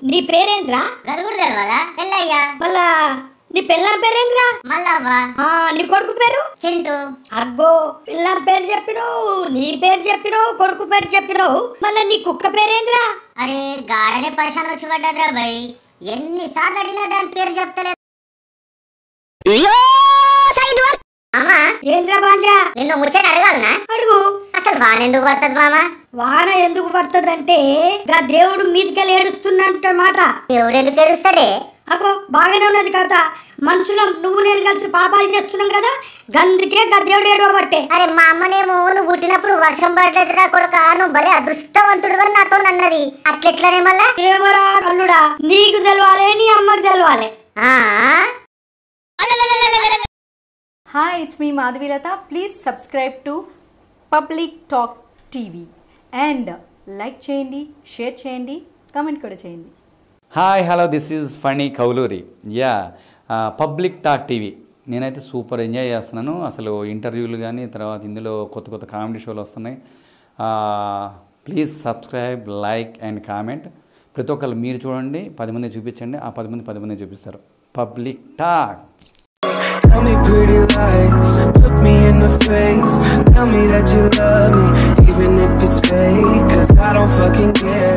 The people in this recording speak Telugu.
నీ పేరేంద్రా? అది కూడా పెళ్ళయ్యా. మళ్ళా నీ పిల్లల పేరేంద్రా? మళ్ళవ నీ కొడుకు పేరు? చింటూ. అగ్గో పిల్లల పేరు చెప్పిడు నీ పేరు చెప్పిడు కొడుకు పేరు చెప్పిడు మళ్ళా నీ కుక్క పేరేంద్రా? అరే గాడనే పరిశ్రమ వచ్చి పడ్డదిరా భయ్ ఎన్నిసార్లు అడిగినా దాని పేరు చెప్తలేదు. అమ్మా ఏంద్రా బాంజా? నిన్ను ముచ్చట అడగాలనా? అడుగు. అసలు వాన ఎందుకు పడుతుంది మామ? వాన ఎందుకు పడుతుంది అంటే దేవుడు మీదికెళ్ళి ఏడుస్తూ ఏడుస్తున్నమాట దేవుడు ఎందుకు ఏడుస్తాడే అగో బాగానే ఉన్నది కథ మనుషులం నువ్వు నేను కలిసి పాపాలు చేస్తున్నాం కదా? గందుకే గా దేవుడు ఏడవబట్టే అరే మా అమ్మనేమో నువ్వు పుట్టినప్పుడు వర్షం పడ్డదిరా కొడుక. నువ్వు భలే అదృష్టవంతుడు అని నాతో అన్నది. అట్లెట్లనే మళ్ళా? ఏమరా కల్లుడా నీకు తెలవాలి నీ అమ్మకి తెలవాలి. ఆ? Hi, it's me Madhavilata. Please subscribe to Public Talk TV and like చేయండి షేర్ చేయండి. కమెంట్ కూడా చేయండి. Hi hello this is Phani Kouluri yeah public talk TV నేనైతే సూపర్ ఎంజాయ్ చేస్తున్నాను. అసలు ఇంటర్వ్యూలు కానీ తర్వాత ఇందులో కొత్త కొత్త కామెడీ షోలు వస్తున్నాయి. Please subscribe like and comment ప్రతి ఒక్కరు మీరు చూడండి పది మంది చూపించండి ఆ పది మంది పది మంది చూపిస్తారు. Public talk Tell me pretty lies, look me in the face. Tell me that you love me, even if it's fake. Cause I don't fucking care.